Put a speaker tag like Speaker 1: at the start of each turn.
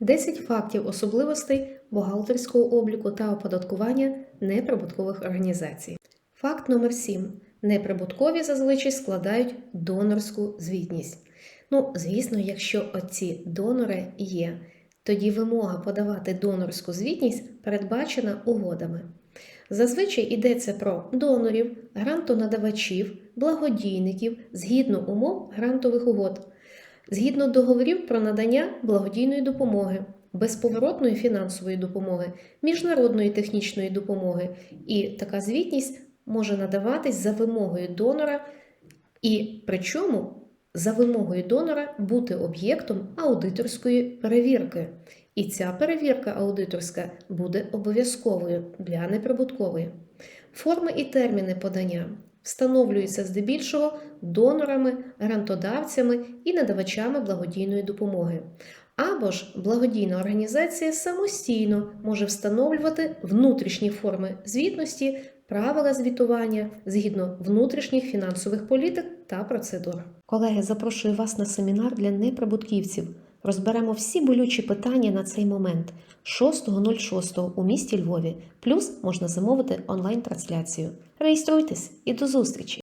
Speaker 1: 10 фактів особливостей бухгалтерського обліку та оподаткування неприбуткових організацій. Факт номер 7. Неприбуткові зазвичай складають донорську звітність. Ну, звісно, якщо оці донори є, тоді вимога подавати донорську звітність передбачена угодами. Зазвичай йдеться про донорів, грантонадавачів, благодійників згідно умов грантових угод, згідно договорів про надання благодійної допомоги, безповоротної фінансової допомоги, міжнародної технічної допомоги, і така звітність може надаватись за вимогою донора, і причому за вимогою донора бути об'єктом аудиторської перевірки. І ця перевірка аудиторська буде обов'язковою для неприбуткової. Форми і терміни подання встановлюються здебільшого донорами, грантодавцями і надавачами благодійної допомоги. Або ж благодійна організація самостійно може встановлювати внутрішні форми звітності, правила звітування згідно внутрішніх фінансових політик та процедур. Колеги, запрошую вас на семінар для неприбутківців. Розберемо всі болючі питання на цей момент 6.06 у місті Львові. Плюс можна замовити онлайн-трансляцію. Реєструйтесь і до зустрічі!